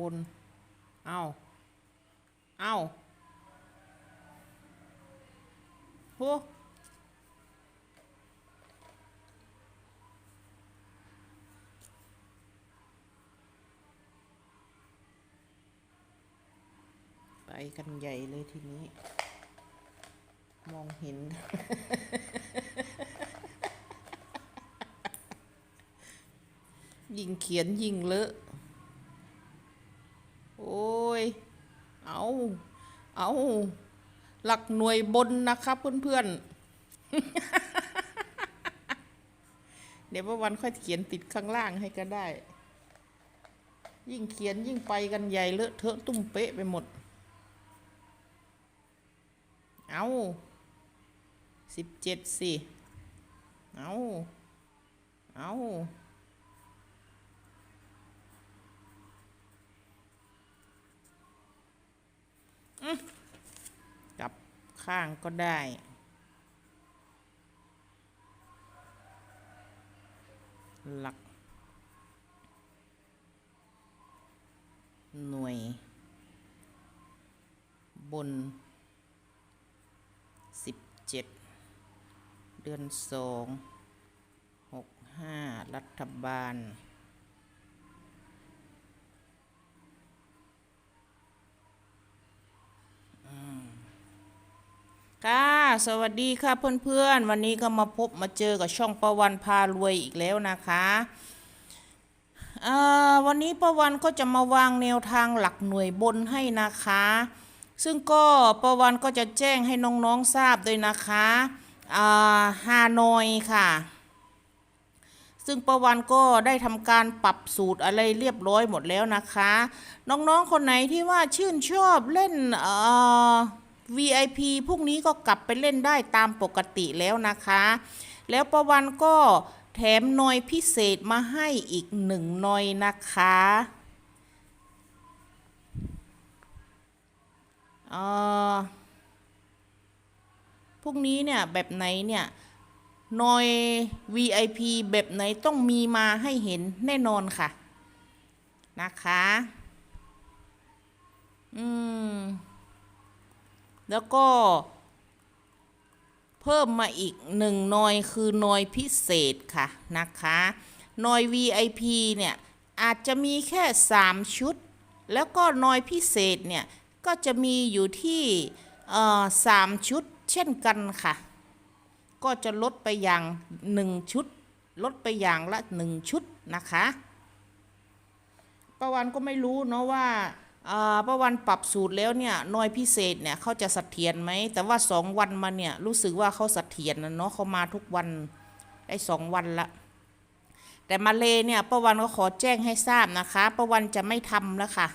บน เอาเอาโหไปกันใหญ่เลยทีนี้ มองเห็น ยิ่งเขียนยิ่งเลอะ โอ้ย เอาเอาหลักหน่วยบนนะครับเพื่อนๆ เดี๋ยววันค่อยเขียนติดข้างล่างให้ก็ได้ ยิ่งเขียนยิ่งไปกันใหญ่เลอะเทอะตุ้มเป๊ะไปหมด เอาสิบเจ็ดสิเอาเอา กลับข้างก็ได้ หลัก หน่วย บนสิบเจ็ดเดือนสองหกห้ารัฐบาล ค่ะ สวัสดีค่ะเพื่อนๆ วันนี้ก็มาพบมาเจอกับช่องประวันพารวยอีกแล้วนะคะวันนี้ประวันก็จะมาวางแนวทางหลักหน่วยบนให้นะคะ ซึ่งก็ประวันก็จะแจ้งให้น้องๆทราบด้วยนะคะฮานอยค่ะ ซึ่งประวันก็ได้ทำการปรับสูตรอะไรเรียบร้อยหมดแล้วนะคะ น้องๆคนไหนที่ว่าชื่นชอบเล่นเอ่อ VIP พรุ่งนี้ก็กลับไปเล่นได้ตามปกติแล้วนะคะ แล้วประวันก็แถมหนอยพิเศษมาให้อีกหนึ่งหนอยนะคะเอ่อพรุ่งนี้เนี่ยแบบไหนเนี่ย หนอย VIP แบบไหนต้องมีมาให้เห็นแน่นอนค่ะ นะคะ อืม แล้วก็ เพิ่มมาอีกหนึ่งนอยคือนอยพิเศษค่ะนะคะนอย VIP เนี่ย อาจจะมีแค่ 3 ชุด แล้วก็นอยพิเศษเนี่ย ก็จะมีอยู่ที่เอ่อสามชุดเช่นกันค่ะ ก็จะลดไปอย่าง 1 ชุด ลดไปอย่างละ 1 ชุดนะคะประวันก็ไม่รู้เนาะว่าอ่าประวันปรับสูตรแล้วเนี่ยน้อยพิเศษเนี่ยเขาจะเสถียรไหมแต่ว่าสองวันมาเนี่ยรู้สึกว่าเขาเสถียรนะเนาะเขามาทุกวันได้สองวันละ แต่มาเลเนี่ยประวันก็ขอแจ้งให้ทราบนะคะประวันจะไม่ทำแล้วค่ะ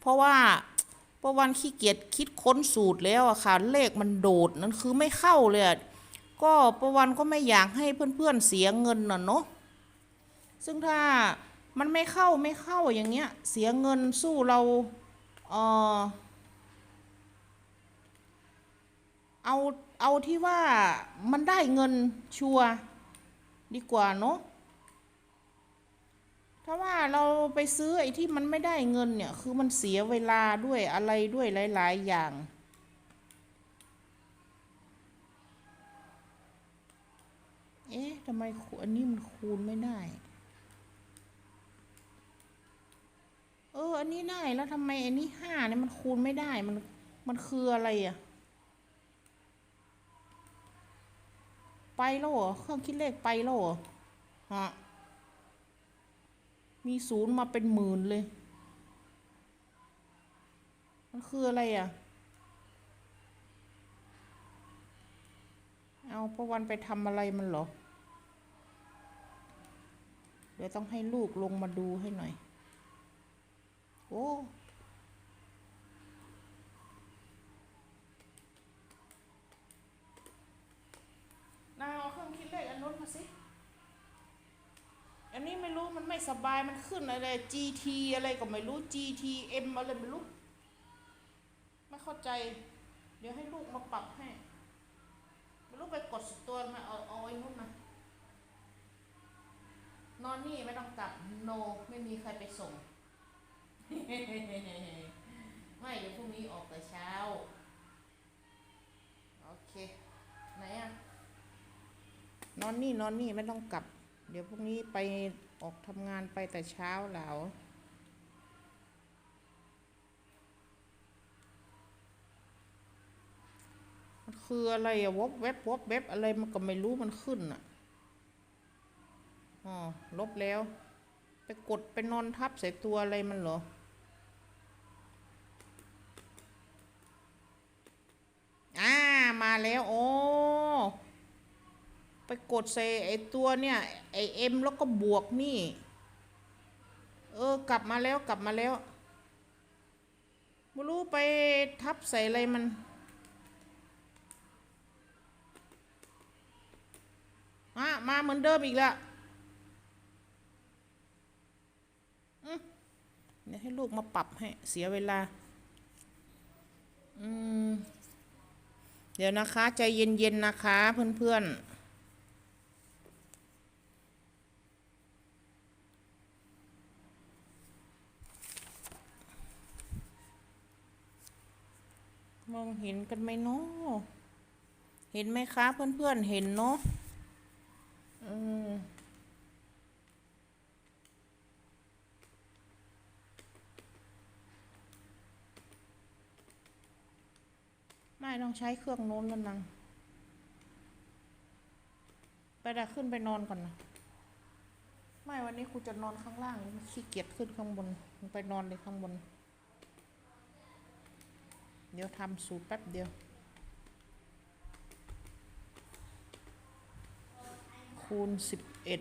เพราะว่าประวันขี้เกียจคิดค้นสูตรแล้วอะค่ะเลขมันโดดนั่นคือไม่เข้าเลยอะ ก็ประวันก็ไม่อยากให้เพื่อนๆเสียเงินน่ะเนาะซึ่งถ้ามันไม่เข้าไม่เข้าอย่างเงี้ยเสียเงินสู้เราเออเอาเอาที่ว่ามันได้เงินชัวดีกว่าเนาะถ้าว่าเราไปซื้อไอ้ที่มันไม่ได้เงินเนี่ยคือมันเสียเวลาด้วยอะไรด้วยหลาย ๆ อย่าง เอ๊ะทำไมอันนี้มันคูณไม่ได้ เออ อันนี้ได้แล้วทำไมอันนี้ห้าเนี่ยมันคูณไม่ได้ มัน มันคืออะไรอะไปแล้วเหรอเครื่องคิดเลขไปแล้วเหรอฮะมีศูนย์มาเป็นหมื่นเลย มันคืออะไรอะ เอาประวันไปทำอะไรมันเหรอ เดี๋ยวต้องให้ลูกลงมาดูให้หน่อย โอ้นาเอาเครื่องคิดเลขอันนู้นมาสิ อันนี้ไม่รู้มันไม่สบายมันขึ้นอะไร GT อะไรก็ไม่รู้ GTM อะไรไม่รู้ ไม่เข้าใจ เดี๋ยวให้ลูกมาปรับให้ ไม่รู้ไปกดตัวมาเอาเอาไว้นู่นนะ น อนนี่ไม่ต้องกลับโน ไม่มีใครไปส่ง ไม่เดี๋ยวพรุ่งนี้ออกแต่เช้า โอเค ไหนอะนอนนี่นอนนี่ไม่ต้องกลับ เดี๋ยวพรุ่งนี้ไปออกทำงานไปแต่เช้าแล้วมันคืออะไรอะวบเว็บวบเว็บอะไรมันก็ไม่รู้มันขึ้นอะ อ๋อลบแล้ว ไปกดไปนอนทับใส่ตัวอะไรมันเหรอ อ่า มาแล้วโอ้ไปกดใส่ไอ้ตัวเนี่ยไอเอ็มแล้วก็บวกนี่ เออกลับมาแล้วกลับมาแล้วไม่รู้ไปทับใส่อะไรมันมามาเหมือนเดิมอีกแล้วอืม เดี๋ยวให้ลูกมาปรับให้เสียเวลา อืม เดี๋ยวนะคะ ใจเย็นๆนะคะ เพื่อนๆมองเห็นกันไหมเนาะเห็นไหมคะเพื่อนๆเห็นเนาะอืม ไม่ต้องใช้เครื่องโน้นแล้วนังไปดาขึ้นไปนอนก่อนนะไม่วันนี้ครูจะนอนข้างล่างขี้เกียจขึ้นข้างบนไปนอนเลยข้างบน เดี๋ยวทำสูตรแป๊บเดียวคูณสิบเอ็ด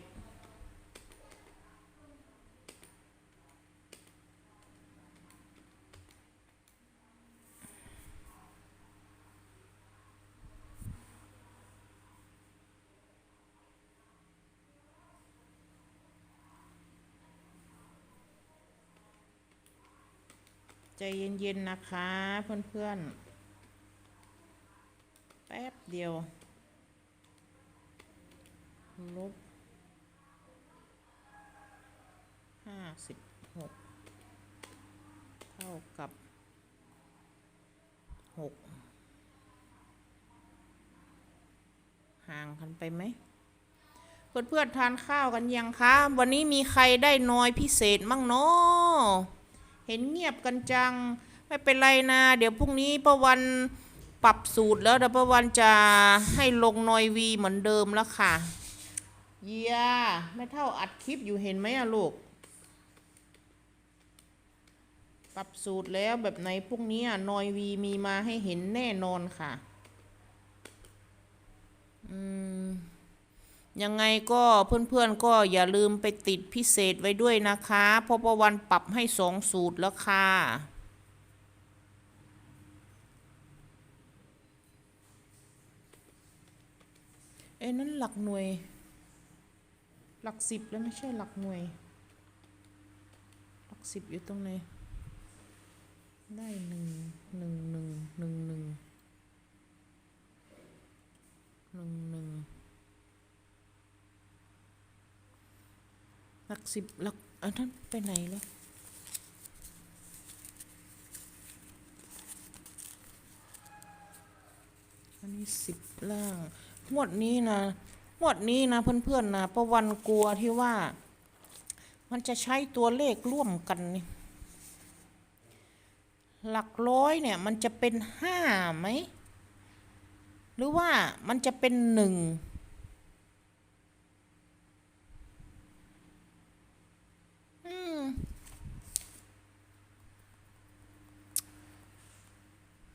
เย็นๆนะคะเพื่อนๆ แป๊บเดียว ลบห้าสิบหกเท่ากับหกห่างกันไปไหมเพื่อนๆทานข้าวกันยังคะ วันนี้มีใครได้น้อยพิเศษมั่งเนาะ เห็นเงียบกันจัง ไม่เป็นไรนะ เดี๋ยวพรุ่งนี้ประวันปรับสูตรแล้วเดี๋ยวประวันจะให้ลงนอยวีเหมือนเดิมแล้วค่ะ เยียไม่เท่าอัดคลิปอยู่เห็นไหมอะลูก ปรับสูตรแล้วแบบไหนพรุ่งนี้อะนอยวีมีมาให้เห็นแน่นอนค่ะ อืม ยังไงก็เพื่อนๆก็อย่าลืมไปติดพิเศษไว้ด้วยนะคะ เพราะว่าวันปรับให้สองสูตรแล้วค่ะเอ้นั่นหลักหน่วย หลักสิบแล้วไม่ใช่หลักหน่วย หลักสิบอยู่ตรงไหน ได้หนึ่งหนึ่งหนึ่งหนึ่งหนึ่งหนึ่งหนึ่ง หลักสิบหลักอันนั้นไปไหนแล้วอันนี้สิบล่างหมวดนี้นะหมวดนี้นะเพื่อนๆนะประวันกลัวที่ว่า มันจะใช้ตัวเลขร่วมกันนี่หลักร้อยเนี่ยมันจะเป็นห้าไหม หรือว่ามันจะเป็นหนึ่ง อืม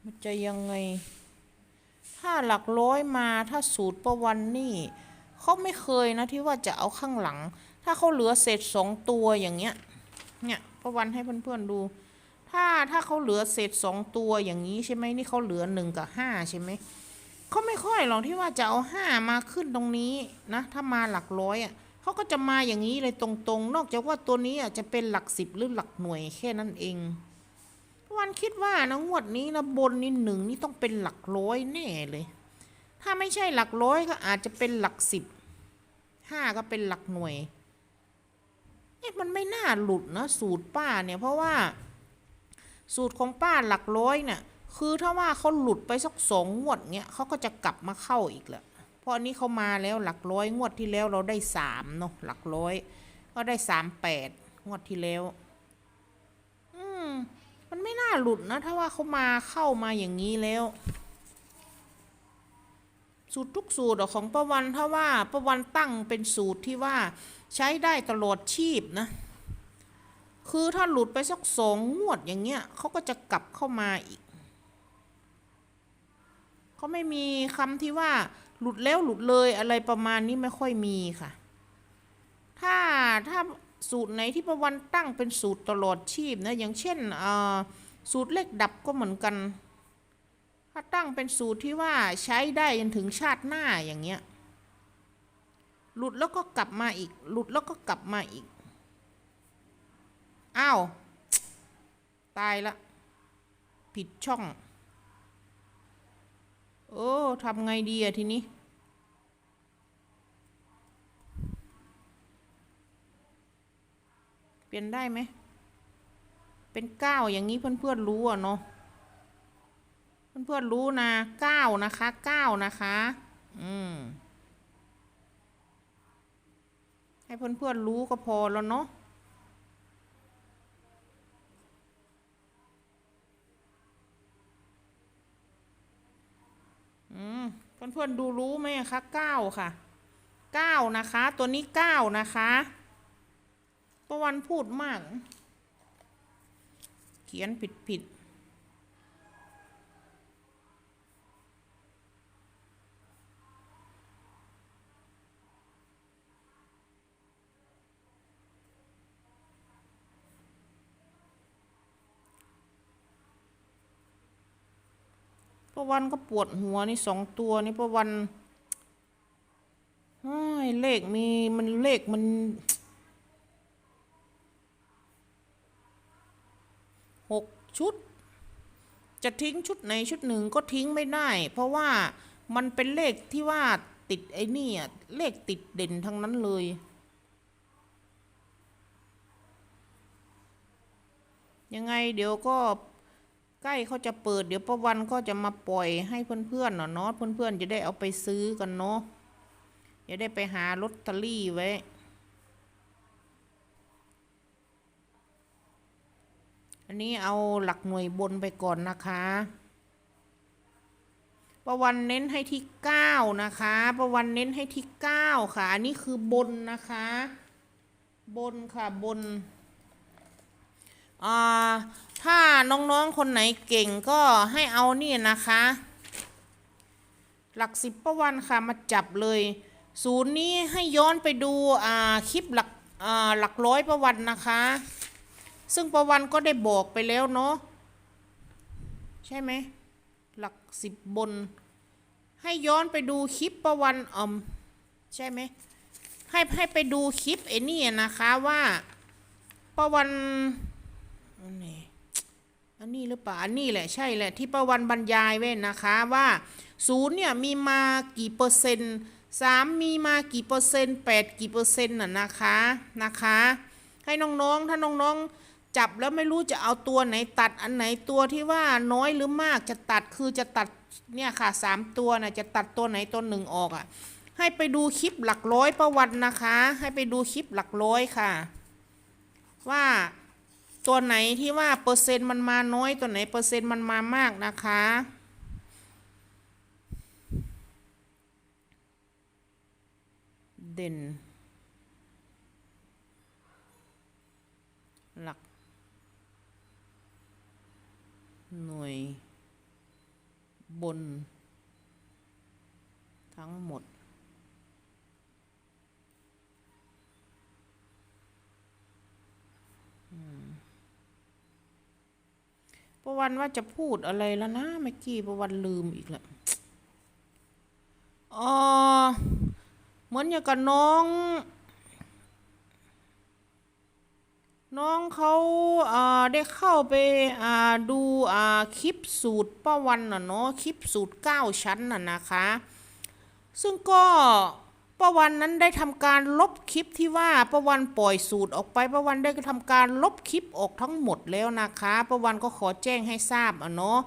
มัน จะยังไง ถ้าหลักร้อยมาถ้าสูตรประวันนี่เขาไม่เคยนะที่ว่าจะเอาข้างหลัง ถ้าเขาเหลือเศษสองตัวอย่างเงี้ย เนี่ยประวันให้เพื่อนๆดู ถ้าถ้าเขาเหลือเศษสองตัวอย่างนี้ใช่ไหมนี่เขาเหลือหนึ่งกับห้าใช่ไหมเขาไม่ค่อยหรอกที่ว่าจะเอาห้ามาขึ้นตรงนี้นะถ้ามาหลักร้อยอะเขาก็จะมาอย่างนี้เลยตรงๆ นอกจากว่าตัวนี้อะจะเป็นหลักสิบหรือหลักหน่วยแค่นั้นเอง วันคิดว่านะงวดนี้นะบนนี่หนึ่งนี่ต้องเป็นหลักร้อยแน่เลย ถ้าไม่ใช่หลักร้อยก็อาจจะเป็นหลักสิบห้าก็เป็นหลักหน่วยเอ๊ะมันไม่น่าหลุดนะสูตรป้าเนี่ยเพราะว่า สูตรของป้าหลักร้อยเนี่ยคือถ้าว่าเขาหลุดไปสักสองงวดเนี้ยเขาก็จะกลับมาเข้าอีกแหละเพราะอันนี้เขามาแล้วหลักร้อยงวดที่แล้วเราได้สามเนาะหลักร้อย ก็ได้สามแปดงวดที่แล้ว มันไม่น่าหลุดนะ ถ้าว่าเขามาเข้ามาอย่างนี้แล้ว สูตรทุกสูตรของประวันถ้าว่าประวันตั้งเป็นสูตรที่ว่าใช้ได้ตลอดชีพนะ คือถ้าหลุดไปสักสองงวดอย่างเงี้ยเขาก็จะกลับเข้ามาอีกเขาไม่มีคำที่ว่าหลุดแล้วหลุดเลยอะไรประมาณนี้ไม่ค่อยมีค่ะ ถ้าถ้า สูตรไหนที่ประวันตั้งเป็นสูตรตลอดชีพนะอย่างเช่นสูตรเลขดับก็เหมือนกัน ถ้าตั้งเป็นสูตรที่ว่าใช้ได้จนถึงชาติหน้าอย่างเงี้ยหลุดแล้วก็กลับมาอีก หลุดแล้วก็กลับมาอีกอ้าวตายละ ผิดช่อง โอ้ทำไงดีอะทีนี้ เปลี่ยนได้ไหม เป็นเก้าอย่างนี้เพื่อนๆรู้อะเนาะ เพื่อนๆรู้นะเก้านะคะเก้านะคะ อืม ให้เพื่อนๆรู้ก็พอแล้วเนาะ อืม เพื่อนๆดูรู้ไหมคะเก้าค่ะเก้านะคะ ตัวนี้เก้านะคะ ประวันพูดมาก เขียนผิดผิดประวันก็ปวดหัวนี่สองตัวนี่ประวันเฮ้ยเลขมีมันเลขมัน หก ชุด จะทิ้งชุดไหนชุดหนึ่งก็ทิ้งไม่ได้ เพราะว่ามันเป็นเลขที่ว่าติดไอ้นี่อะเลขติดเด่นทั้งนั้นเลยยังไงเดี๋ยวก็ใกล้เขาจะเปิด เดี๋ยวประวันก็จะมาปล่อยให้เพื่อนๆเนาะเนาะเพื่อนๆจะได้เอาไปซื้อกันเนาะจะได้ไปหาลอตเตอรี่ไว้ อันนี้เอาหลักหน่วยบนไปก่อนนะคะประวันเน้นให้ที่เก้านะคะประวันเน้นให้ที่เก้าค่ะ อันนี้คือบนนะคะ บนค่ะบนอ่าถ้าน้องๆคนไหนเก่งก็ให้เอานี่นะคะ หลักสิบประวันค่ะมาจับเลย ศูนย์นี้ให้ย้อนไปดูอ่าคลิปหลักอ่าหลักร้อยประวันนะคะ ซึ่งประวันก็ได้บอกไปแล้วเนาะใช่ไหม หลักสิบบน ให้ย้อนไปดูคลิปประวันอมใช่ไหมให้ให้ไปดูคลิปไอ้นี่นะคะว่าประวันอันนี้อันนี้หรือเปล่าอันนี้แหละใช่แหละที่ประวันบรรยายไว้นะคะว่าศูนย์เนี่ยมีมากี่เปอร์เซ็นต์สามมีมากี่เปอร์เซ็นต์แปดกี่เปอร์เซ็นต์น่ะนะคะนะคะ ให้น้องๆถ้าน้องๆ จับแล้วไม่รู้จะเอาตัวไหนตัดอันไหนตัวที่ว่าน้อยหรือมากจะตัดคือจะตัดเนี่ยค่ะสามตัวนะจะตัดตัวไหนตัวหนึ่งออกอะ่ะ ให้ไปดูคลิปหลักร้อยประวันนะคะ ให้ไปดูคลิปหลักร้อยค่ะ ว่าตัวไหนที่ว่าเปอร์เซ็นต์มันมาน้อยตัวไหนเปอร์เซ็นต์มันมามากนะคะเด่น หลัก หน่วยบน ทั้งหมด ประวันว่าจะพูดอะไรแล้วนะเมื่อกี้ประวันลืมอีกแล้วอ๋อเหมือนอย่างกับน้อง น้องเขาอ่าได้เข้าไปอ่าดูอ่าคลิปสูตรป้าวันน่ะเนาะคลิปสูตรเก้าชั้นน่ะนะคะ ซึ่งก็ปป้าวันนั้นได้ทำการลบคลิปที่ว่าป้าวันปล่อยสูตรออกไปป้าวันได้ทำการลบคลิปออกทั้งหมดแล้วนะคะป้าวันก็ขอแจ้งให้ทราบอะเนาะ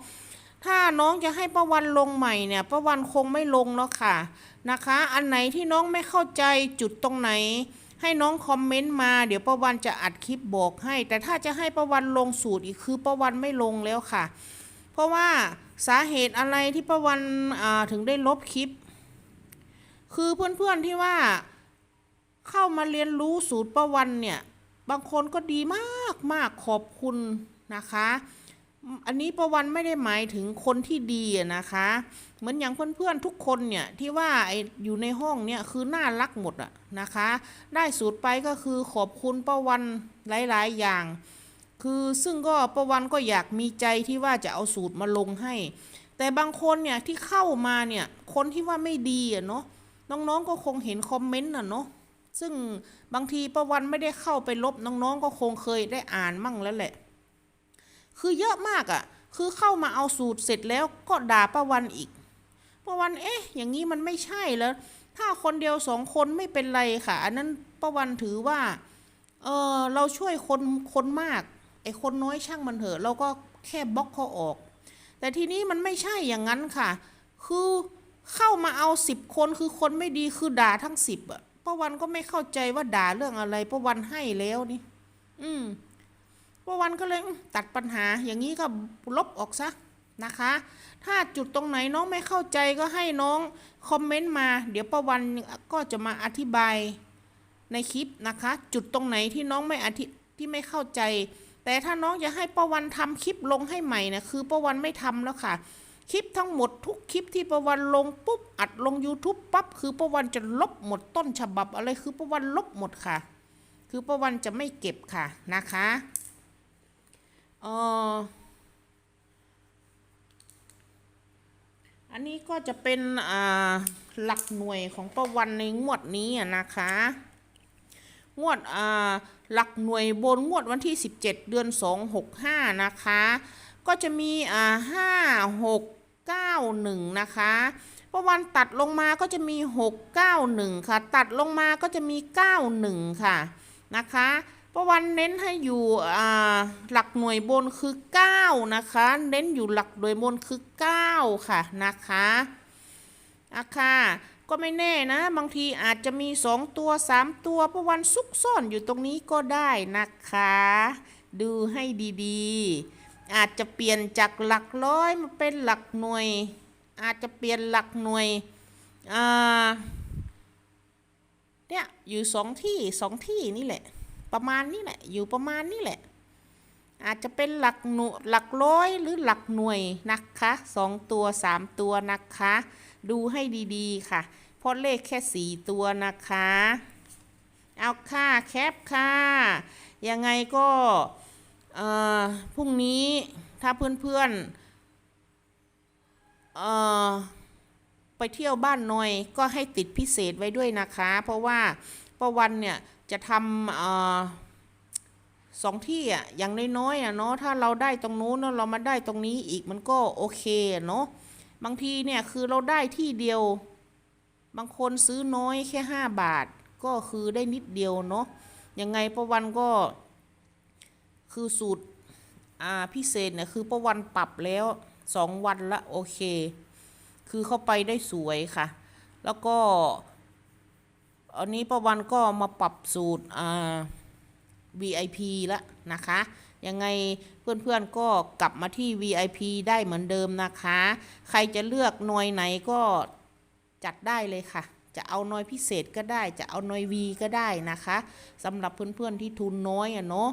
ถ้าน้องจะให้ป้าวันลงใหม่เนี่ยป้าวันคงไม่ลงแล้วค่ะนะคะ อันไหนที่น้องไม่เข้าใจจุดตรงไหน ให้น้องคอมเมนต์มา เดี๋ยวป้าวันจะอัดคลิปบอกให้ แต่ถ้าจะให้ป้าวันลงสูตรอีกคือป้าวันไม่ลงแล้วค่ะ เพราะว่าสาเหตุอะไรที่ป้าวันถึงได้ลบคลิป คือเพื่อนๆที่ว่าเข้ามาเรียนรู้สูตรป้าวันเนี่ย บางคนก็ดีมากมากขอบคุณนะคะ อันนี้ป้าวันไม่ได้หมายถึงคนที่ดีนะคะ เหมือนอย่างเพื่อนๆทุกคนเนี่ยที่ว่าไออยู่ในห้องเนี่ยคือน่ารักหมดอะนะคะ ได้สูตรไปก็คือขอบคุณป้าวันหลายๆอย่าง คือซึ่งก็ป้าวันก็อยากมีใจที่ว่าจะเอาสูตรมาลงให้ แต่บางคนเนี่ยที่เข้ามาเนี่ยคนที่ว่าไม่ดีอะเนาะน้องๆก็คงเห็นคอมเมนต์น่ะเนาะซึ่งบางทีประวันไม่ได้เข้าไปลบน้องๆก็คงเคยได้อ่านมั่งแล้วแหละ คือเยอะมากอะ่ะ คือเข้ามาเอาสูตรเสร็จแล้วก็ด่าประวันอีก ประวันเอ๊ะ อย่างนี้มันไม่ใช่แล้ว ถ้าคนเดียวสองคนไม่เป็นไรค่ะอันนั้นประวันถือว่าเออเราช่วยคนคนมากไอ้คนน้อยช่างมันเถอะเราก็แค่บล็อกเขาออก แต่ทีนี้มันไม่ใช่อย่างนั้นค่ะ คือเข้ามาเอาสิบคนคือคนไม่ดีคือด่าทั้งสิบอะป้าวันก็ไม่เข้าใจว่าด่าเรื่องอะไรป้าวันให้แล้วนี่ อืมป้าวันก็เลยตัดปัญหา อย่างนี้ก็ลบออกซะนะคะ ถ้าจุดตรงไหนน้องไม่เข้าใจก็ให้น้องคอมเมนต์มา เดี๋ยวป้าวันก็จะมาอธิบายในคลิปนะคะ จุดตรงไหนที่น้องไม่อธิที่ไม่เข้าใจ แต่ถ้าน้องจะให้ป้าวันทำคลิปลงให้ใหม่นะคือป้าวันไม่ทำแล้วค่ะ คลิปทั้งหมดทุกคลิปที่ประวันลงปุ๊บอัดลง YouTube ปั๊บคือประวันจะลบหมดต้นฉบับอะไรคือประวันลบหมดค่ะ คือประวันจะไม่เก็บค่ะนะคะเออ อันนี้ก็จะเป็นหลักหน่วยของประวันในงวดนี้นะคะ งวดหลักหน่วยบนงวดวันที่ 17 เดือน 2 6 5 นะคะ ก็จะมีอ่าห้าหกเก้าหนึ่งนะคะประวันตัดลงมาก็จะมีหกเก้าหนึ่งค่ะ ตัดลงมาก็จะมีเก้าหนึ่งค่ะนะคะ ประวันเน้นให้อยู่หลักหน่วยบนคือเก้านะคะ เน้นอยู่หลักหน่วยบนคือเก้าค่ะนะคะอะค่ะก็ไม่แน่นะ บางทีอาจจะมีสองตัวสามตัวประวันซุกซ่อนอยู่ตรงนี้ก็ได้นะคะ ดูให้ดีๆ อาจจะเปลี่ยนจากหลักร้อยมาเป็นหลักหน่วย อาจจะเปลี่ยนหลักหน่วยเนี่ยอยู่สองที่สองที่นี่แหละ ประมาณนี้แหละ อยู่ประมาณนี้แหละ อาจจะเป็นหลักหน่วยหลักร้อยหรือหลักหน่วยนะคะสองตัวสามตัวนะคะ ดูให้ดีๆค่ะ เพราะเลขแค่สี่ตัวนะคะ เอาค่ะแคปค่ะ ยังไงก็อ่อพรุ่งนี้ถ้าเพื่อนๆอ่อไปเที่ยวบ้านหน่อยก็ให้ติดพิเศษไว้ด้วยนะคะ เพราะว่าประวันเนี่ย จะทำอสองที่อะอย่างน้อยๆอะเนาะถ้าเราได้ตรงนู้นแล้วเรามาได้ตรงนี้อีกมันก็โอเคเนาะบางทีเนี่ยคือเราได้ที่เดียว บางคนซื้อน้อยแค่ห้าบาท ก็คือได้นิดเดียวเนาะยังไงประวันก็ คือสูตรอ่าพิเศษเนี่ยคือประวันปรับแล้วสองวันละโอเค คือเข้าไปได้สวยค่ะ แล้วก็ อันนี้ประวันก็มาปรับสูตรอ่า VIP ละนะคะ ยังไงเพื่อนๆก็กลับมาที่ VIP ได้เหมือนเดิมนะคะ ใครจะเลือกหน่วยไหนก็จัดได้เลยค่ะ จะเอาหน่วยพิเศษก็ได้ จะเอาหน่วย V ก็ได้นะคะสำหรับเพื่อนๆที่ทุนน้อยอะเนาะ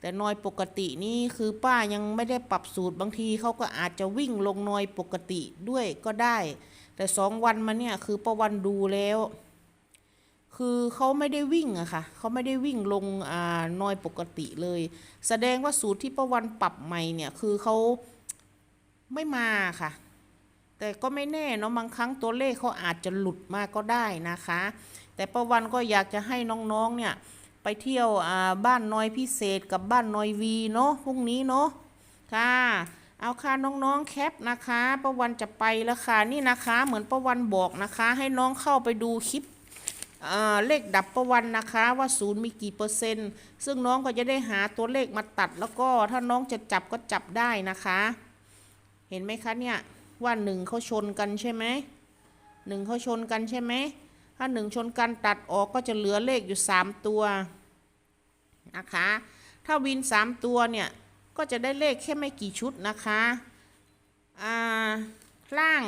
แต่นอยปกตินี่คือป้ายังไม่ได้ปรับสูตรบางทีเขาก็อาจจะวิ่งลงนอยปกติด้วยก็ได้ แต่สองวันมาเนี่ยคือประวันดูแล้ว คือเขาไม่ได้วิ่งอะค่ะเขาไม่ได้วิ่งลงอ่านอยปกติเลย แสดงว่าสูตรที่ประวันปรับใหม่เนี่ยคือเขาไม่มาค่ะ แต่ก็ไม่แน่เนาะบางครั้งตัวเลขเขาอาจจะหลุดมาก็ได้นะคะ แต่ประวันก็อยากจะให้น้องๆเนี่ยไปเที่ยวอ่าบ้านน้อยพิเศษกับบ้านน้อยวีเนาะพรุ่งนี้เนาะค่ะเอาค่ะน้องๆแคปนะคะประวันจะไปแล้วค่ะนี่นะคะ เหมือนประวันบอกนะคะ ให้น้องเข้าไปดูคลิป เลขดับประวันนะคะว่าศูนย์มีกี่เปอร์เซ็นต์ ซึ่งน้องก็จะได้หาตัวเลขมาตัด แล้วก็ถ้าน้องจะจับก็จับได้นะคะ เห็นไหมคะเนี่ยว่าหนึ่งเขาชนกันใช่ไหมหนึ่งเขาชนกันใช่ไหมถ้าหนึ่งชนกันตัดออกก็จะเหลือเลขอยู่สามตัวนะคะ ถ้าวินสามตัวเนี่ยก็จะได้เลขแค่ไม่กี่ชุดนะคะอ่าล่าง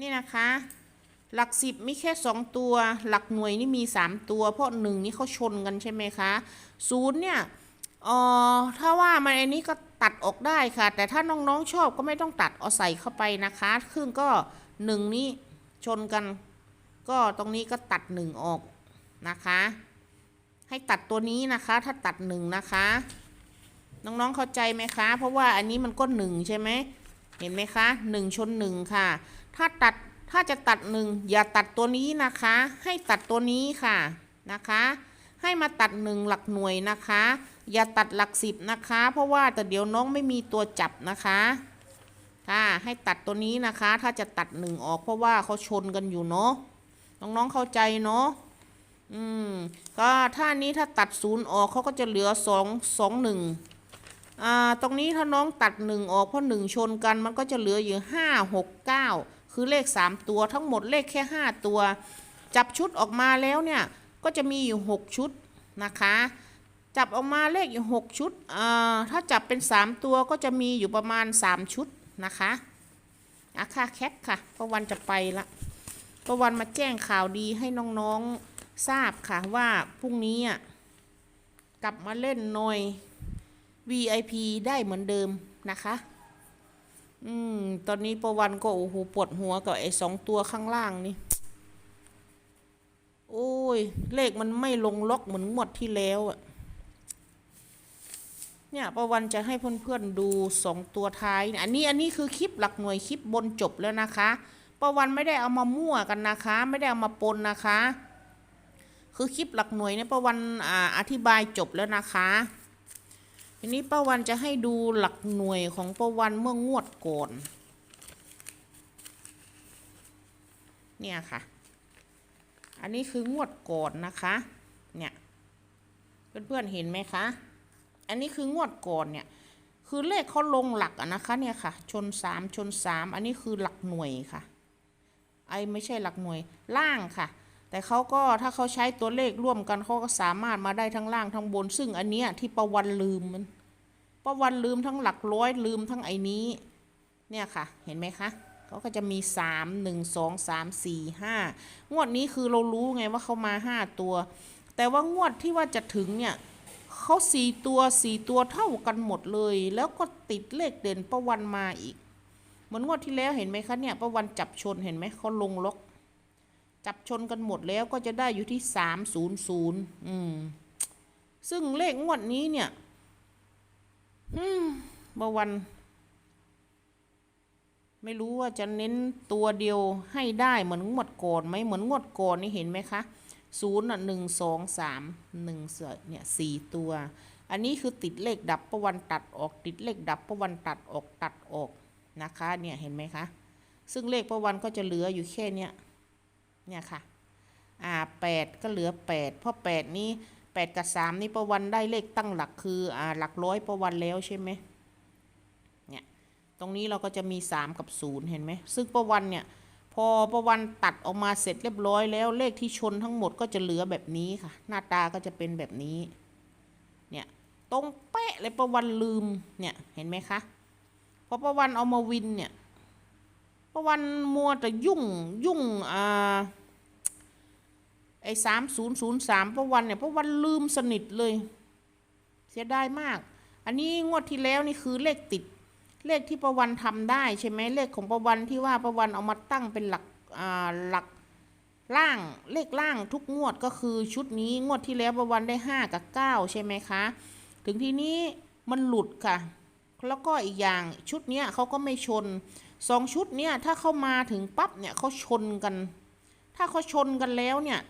นี่นะคะ หลักสิบมีแค่สองตัว หลักหน่วยนี่มีสามตัว เพราะหนึ่งนี่เขาชนกันใช่ไหมคะศูนย์เนี่ยเอ่อถ้าว่ามันอันนี้ก็ตัดออกได้ค่ะ แต่ถ้าน้องๆชอบก็ไม่ต้องตัดเอาใส่เข้าไปนะคะครึ่งก็หนึ่งนี้ชนกัน ก็ตรงนี้ก็ตัดหนึ่งออกนะคะ ให้ตัดตัวนี้นะคะ ถ้าตัดหนึ่งนะคะ น้องๆเข้าใจไหมคะ เพราะว่าอันนี้มันก็หนึ่งใช่ไหมเห็นไหมคะหนึ่งชนหนึ่งค่ะ ถ้าตัด ถ้าจะตัดหนึ่งอย่าตัดตัวนี้นะคะ ให้ตัดตัวนี้ค่ะนะคะ ให้มาตัดหนึ่งหลักหน่วยนะคะ อย่าตัดหลักสิบนะคะ เพราะว่าแต่เดี๋ยวน้องไม่มีตัวจับนะคะค่ะให้ตัดตัวนี้นะคะ ถ้าจะตัดหนึ่งออกเพราะว่าเขาชนกันอยู่เนาะน้องๆเข้าใจเนาะอืมก็ถ้านี้ถ้าตัดศูนย์ออกเขาก็จะเหลือสองสองหนึ่งอ่าตรงนี้ถ้าน้องตัดหนึ่งออกเพราะหนึ่งชนกันมันก็จะเหลืออยู่ห้าหกเก้า คือเลขสามตัวทั้งหมดเลขแค่ห้าตัว จับชุดออกมาแล้วเนี่ยก็จะมีอยู่หกชุดนะคะ จับออกมาเลขอยู่หกชุดอ่าถ้าจับเป็นสามตัวก็จะมีอยู่ประมาณสามชุดนะคะอะค่ะแคปค่ะประวันจะไปละประวันมาแจ้งข่าวดีให้น้องๆทราบค่ะว่าพรุ่งนี้อะกลับมาเล่นหน่อย VIP ได้เหมือนเดิมนะคะ อืม ตอนนี้ประวันก็โอ้โหปวดหัวกับไอ้สองตัวข้างล่างนี่ โอ้ย เลขมันไม่ลงล็อกเหมือนงวดที่แล้วอะเนี่ยประวันจะให้เพื่อนๆดูสองตัวท้ายอันนี้อันนี้คือคลิปหลักหน่วยคลิปบนจบแล้วนะคะประวันไม่ได้เอามามั่วกันนะคะ ไม่ได้เอามาปนนะคะ คือคลิปหลักหน่วยเนี่ยประวันอ่าอธิบายจบแล้วนะคะ ทีนี้ป้าวันจะให้ดูหลักหน่วยของป้าวันเมื่องวดก่อน เนี่ยค่ะ อันนี้คืองวดก่อนนะคะ เนี่ย เพื่อนๆเห็นไหมคะ อันนี้คืองวดก่อนเนี่ย คือเลขเขาลงหลักอะนะคะเนี่ยค่ะ ชนสามชนสามอันนี้คือหลักหน่วยค่ะ ไอ้ไม่ใช่หลักหน่วยล่างค่ะ แต่เขาก็ถ้าเขาใช้ตัวเลขร่วมกันเขาก็สามารถมาได้ทั้งล่างทั้งบน ซึ่งอันเนี้ยที่ประวันลืมมันประวันลืมทั้งหลักร้อยลืมทั้งไอ้นี้ เนี่ยค่ะ เห็นไหมคะเขาก็จะมีสามหนึ่งสองสามสี่ห้างวดนี้คือเรารู้ไงว่าเขามาห้าตัว แต่ว่างวดที่ว่าจะถึงเนี่ยเขาสี่ตัวสี่ตัวเท่ากันหมดเลย แล้วก็ติดเลขเด่นประวันมาอีก เหมือนงวดที่แล้วเห็นไหมคะเนี่ยประวันจับชนเห็นไหมเขาลงล็อก จับชนกันหมดแล้วก็จะได้อยู่ที่สามศูนย์ศูนย์อืมซึ่งเลขงวดนี้เนี่ยอืมบวัน ไม่รู้ว่าจะเน้นตัวเดียวให้ได้เหมือนงวดก่อนไหมเหมือนงวดก่อนนี่เห็นไหมคะศูนย์อะหนึ่งสองสามหนึ่งเสือเนี่ยสี่ตัว อันนี้คือติดเลขดับประวันตัดออกติดเลขดับประวันตัดออกตัดออกนะคะ เนี่ยเห็นไหมคะ ซึ่งเลขประวันก็จะเหลืออยู่แค่เนี้ย เนี่ยค่ะอ่าแปดก็เหลือแปดเพราะแปดนี้แปดกับสามนี่ประวันได้เลขตั้งหลักคืออ่าหลักร้อยประวันแล้วใช่ไหมเนี่ยตรงนี้เราก็จะมีสามกับศูนย์เห็นไหมซึ่งประวันเนี่ยพอประวันตัดออกมาเสร็จเรียบร้อยแล้วเลขที่ชนทั้งหมดก็จะเหลือแบบนี้ค่ะ หน้าตาก็จะเป็นแบบนี้เนี่ยตรงเป๊ะเลยประวันลืมเนี่ยเห็นไหมคะพอประวันเอามาวินเนี่ยประวันมัวแต่ยุ่งยุ่งอ่า ไอ้สามศูนย์ศูนย์สามประวันเนี่ยประวันลืมสนิทเลย เสียดายมาก อันนี้งวดที่แล้วนี่คือเลขติด เลขที่ประวันทำได้ใช่ไหมเลขของประวันที่ว่าประวันเอามาตั้งเป็นหลักอ่าหลักล่างเลขล่างทุกงวดก็คือชุดนี้งวดที่แล้วประวันได้ห้ากับเก้าใช่ไหมคะ ถึงทีนี้มันหลุดค่ะ แล้วก็อีกอย่างชุดเนี้ยเขาก็ไม่ชนสองชุดเนี้ยถ้าเข้ามาถึงปั๊บเนี่ยเขาชนกัน ถ้าเขาชนกันแล้วเนี่ย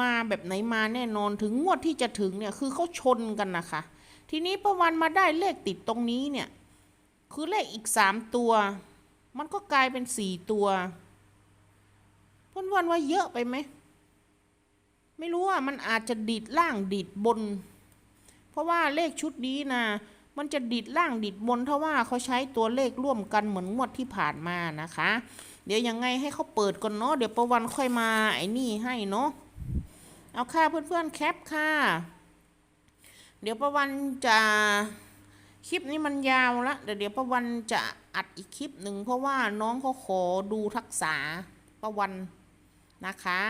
มาแบบไหนมาแน่นอนถึงงวดที่จะถึงเนี่ยคือเขาชนกันนะคะ ทีนี้ประวันมาได้เลขติดตรงนี้เนี่ย คือเลขอีกสามตัว มันก็กลายเป็นสี่ตัวเพื่อนๆว่าเยอะไปไหมไม่รู้ว่ามันอาจจะดีดล่างดีดบน เพราะว่าเลขชุดนี้นะมันจะดีดล่างดีดบนเพราะว่าเขาใช้ตัวเลขร่วมกันเหมือนงวดที่ผ่านมานะคะ เดี๋ยวยังไงให้เขาเปิดก่อนเนาะเดี๋ยวประวันค่อยมาไอ้นี่ให้เนาะ เอาค่ะเพื่อนๆแคปค่ะ เดี๋ยวประวันจะคลิปนี้มันยาวละเดี๋ยวเดี๋ยวประวันจะอัดอีกคลิปหนึ่งเพราะว่าน้องเขาขอดูทักษะประวันนะคะ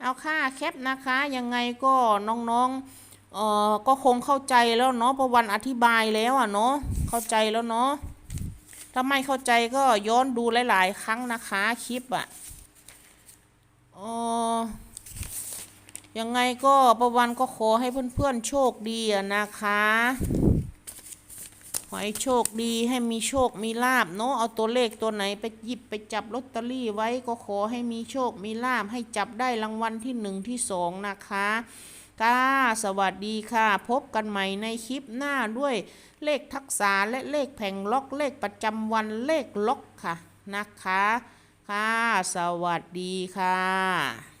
เอาค่ะแคปนะคะยังไงก็น้องๆเอ่อก็คงเข้าใจแล้วเนาะประวันอธิบายแล้วอะเนาะเข้าใจแล้วเนาะถ้าไม่เข้าใจก็ย้อนดูหลาย ๆ ครั้งนะคะคลิปอะเออ ยังไงก็ประวันก็ขอให้เพื่อนๆโชคดีนะคะ ขอให้โชคดีให้มีโชคมีลาบเนาะเอาตัวเลขตัวไหนไปหยิบไปจับลอตเตอรี่ไว้ก็ขอให้มีโชคมีลาบให้จับได้รางวัลที่หนึ่งที่สองนะคะค่ะสวัสดีค่ะ พบกันใหม่ในคลิปหน้าด้วยเลขทักษะและเลขแผงล็อกเลขประจำวันเลขล็อกค่ะนะคะ ค่ะ สวัสดีค่ะ